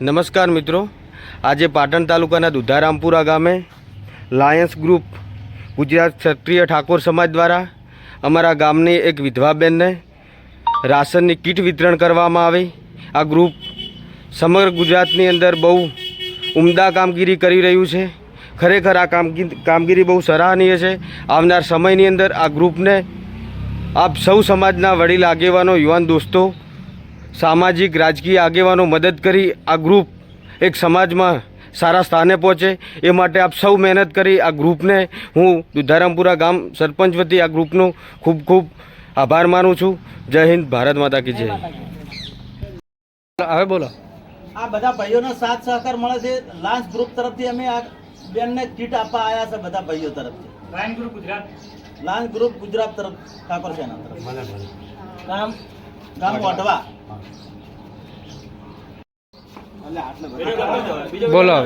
નમસ્કાર મિત્રો. આજે પાટણ તાલુકાના દુધારામપુરા ગામે લાયન્સ ગ્રુપ ગુજરાત ક્ષત્રિય ઠાકોર સમાજ દ્વારા અમારા ગામની એક વિધવાબેનને રાશનની કીટ વિતરણ કરવામાં આવી. આ ગ્રુપ સમગ્ર ગુજરાતની અંદર બહુ ઉમદા કામગીરી કરી રહ્યું છે. ખરેખર આ કામગીરી બહુ સરાહનીય છે. આવનાર સમયની અંદર આ ગ્રુપને આપ સૌ સમાજના વડીલ આગેવાનો, યુવાન દોસ્તો સામાજિક રાજકીય આગેવાનો મદદ કરી આ ગ્રુપ એક સમાજમાં સારા સ્થાને પહોંચે. એ માટે આપ સૌ મહેનત કરી આ ગ્રુપને હું દુધારામપુરા ગામ સરપંચ વતી આ ગ્રુપનો ખૂબ ખૂબ આભાર માનું છું. જય હિન્દ ભારત માતા કી જય. હવે બોલો. આ બધા ભાઈઓનો સાથ સહકાર મળે છે. લાંચ ગ્રુપ તરફથી અમે આ બેનને કીટ આપવા આવ્યા છે બધા ભાઈઓ તરફથી. લાંચ ગ્રુપ ગુજરાત. લાંચ ગ્રુપ ગુજરાત તરફ ઠાકોર સેના તરફ. વઢવા બોલો